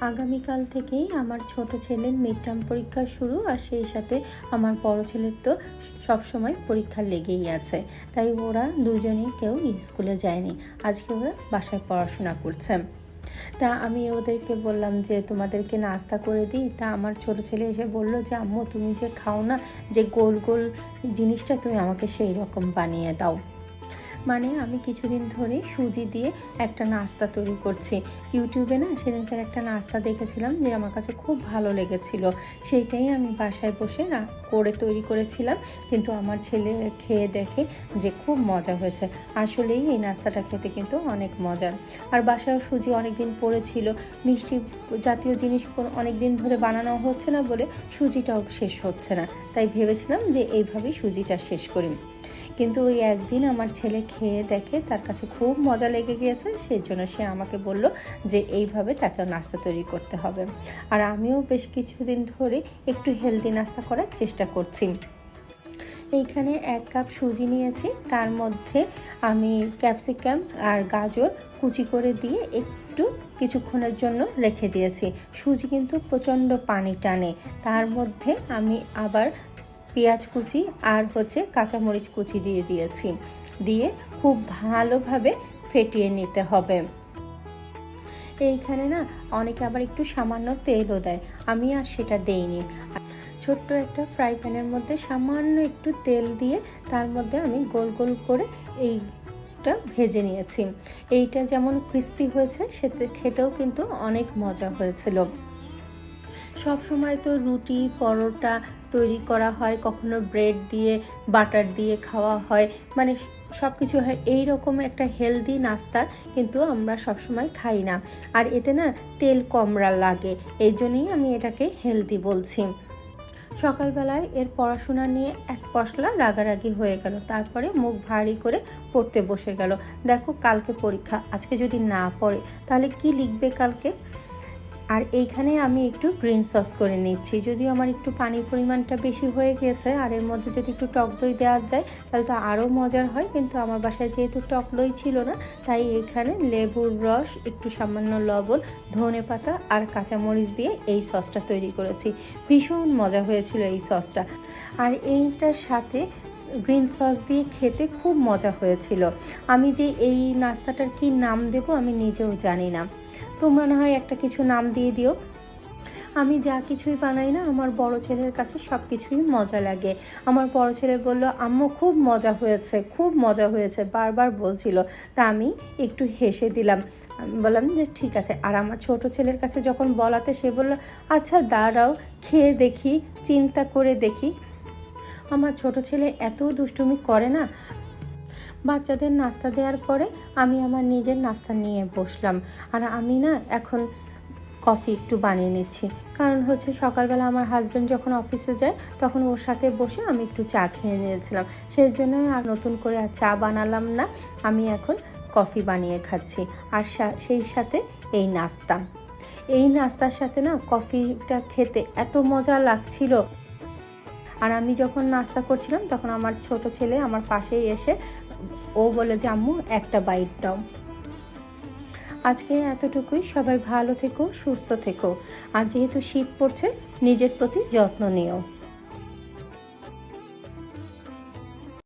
আগামীকাল থেকেই আমার ছোট ছেলের মিড টার্ম পরীক্ষা শুরু আর সেই সাথে আমার বড় ছেলের তো সবসময় পরীক্ষা লেগেই আছে। তাই ওরা দুজনেই কেউ স্কুলে যায়নি। আজকে ওরা বাসায় পড়াশোনা করছে। তা আমি ওদেরকে বললাম যে, তোমাদেরকে নাস্তা করে দিই। তা আমার ছোট ছেলে এসে বলল যে, আম্মু, তুমি যে খাও না, যে গোল গোল জিনিসটা, তুমি আমাকে সেই রকম বানিয়ে দাও। মানে আমি কিছুদিন ধরে সুজি দিয়ে একটা নাস্তা তৈরি করছি। ইউটিউবে না সেদিনকার একটা নাস্তা দেখেছিলাম যে আমার কাছে খুব ভালো লেগেছিল। সেইটাই আমি বাসায় বসে না করে তৈরি করেছিলাম। কিন্তু আমার ছেলে খেয়ে দেখে যে খুব মজা হয়েছে। আসলেই এই নাস্তাটা খেতে কিন্তু অনেক মজার। আর বাসায় সুজি অনেক দিন পড়েছিল। মিষ্টি জাতীয় জিনিস অনেক দিন ধরে বানানো হচ্ছে না বলে সুজিটাও শেষ হচ্ছে না। তাই ভেবেছিলাম যে এইভাবেই সুজিটা শেষ করি। কিন্তু ওই একদিন আমার ছেলে খেয়ে দেখে তার কাছে খুব মজা লেগে গিয়েছে সেই জন্য সে আমাকে বলল যে এইভাবে তাকে নাস্তা তৈরি করতে হবে। আর আমিও বেশ কিছুদিন ধরে একটু হেলদি নাস্তা করার চেষ্টা করছি। এইখানে এক কাপ সুজি নিয়েছি, তার মধ্যে আমি ক্যাপসিকাম আর গাজর কুচি করে দিয়ে একটু কিছুক্ষণের জন্য রেখে দিয়েছি। সুজি কিন্তু প্রচণ্ড পানি টানে, তার মধ্যে আমি আবার পেঁয়াজ কুচি আর হচ্ছে কাঁচামরিচ কুচি দিয়ে দিয়েছি। দিয়ে খুব ভালোভাবে ফেটিয়ে নিতে হবে। এইখানে না অনেকে আবার একটু সামান্য তেলও দেয়। আমি আর সেটা দেইনি। ছোট্ট একটা ফ্রাই প্যানের মধ্যে সামান্য একটু তেল দিয়ে তার মধ্যে আমি গোল গোল করে এইটা ভেজে নিয়েছি। এইটা যেমন ক্রিস্পি হয়েছে, সেতে, খেতেও কিন্তু অনেক মজা হয়েছিল। সব সময় তো রুটি, পরোটা তৈরি করা হয়, কখনো ব্রেড দিয়ে বাটার দিয়ে খাওয়া হয়। মানে সব কিছু হয় এই রকম একটা হেলদি নাস্তা কিন্তু আমরা সবসময় খাই না। আর এতে না তেল কমরা লাগে, এই জন্যই আমি এটাকে হেলদি বলছি। সকালবেলায় এর পড়াশোনা নিয়ে এক পশলা রাগারাগি হয়ে গেল, তারপরে মুখ ভারী করে পড়তে বসে গেল। দেখো কালকে পরীক্ষা, আজকে যদি না পড়ে, তাহলে কি লিখবে কালকে? আর এইখানে আমি একটু গ্রিন সস করে নিচ্ছি। যদিও আমার একটু পানির পরিমাণটা বেশি হয়ে গেছে, আর এর মধ্যে যদি একটু টক দই দেওয়া যায়, তাহলে তো আরও মজার হয়। কিন্তু আমার বাসায় যেহেতু টক দই ছিল না, তাই এখানে লেবুর রস, একটু সামান্য লবণ, ধনে পাতা আর কাঁচামরিচ দিয়ে এই সসটা তৈরি করেছি। ভীষণ মজা হয়েছিল এই সসটা। আর এইটার সাথে গ্রিন সস দিয়ে খেতে খুব মজা হয়েছিল। আমি যে এই নাস্তাটার কি নাম দেব আমি নিজেও জানি না। তোমরা না হয় একটা কিছু নাম দিয়ে দিও। আমি যা কিছুই বানাই না, আমার বড় ছেলের কাছে সব কিছুই মজা লাগে। আমার বড় ছেলে বলল, আম্মু, খুব মজা হয়েছে, খুব মজা হয়েছে। বারবার বলছিল। তা আমি একটু হেসে দিলাম। বললাম যে, ঠিক আছে। আর আমার ছোট ছেলের কাছে যখন বলাতে সে বলল আচ্ছা দাঁড়াও, খেয়ে দেখি, চিন্তা করে দেখি। আমার ছোট ছেলে এত দুষ্টুমি করে না বাচ্চাদের নাস্তা দেওয়ার পরে আমি আমার নিজের নাস্তা নিয়ে বসলাম। আর আমি না এখন কফি একটু বানিয়ে নিচ্ছি। কারণ হচ্ছে সকালবেলা আমার হাজব্যান্ড যখন অফিসে যায়, তখন ওর সাথে বসে আমি একটু চা খেয়ে নিয়েছিলাম। সেই জন্য আর নতুন করে আর চা বানালাম না। আমি এখন কফি বানিয়ে খাচ্ছি। আর সেই সাথে এই নাস্তা। এই নাস্তার সাথে না কফিটা খেতে এত মজা লাগছিল। আর আমি যখন নাস্তা করছিলাম, তখন আমার ছোট ছেলে আমার পাশেই এসে ও বলে যে, আম্মু, একটা বাইট দাও। আজকে এতটুকুই। সবাই ভালো থেকো, সুস্থ থেকো। আর যেহেতু শীত পড়ছে, নিজের প্রতি যত্ন নিও।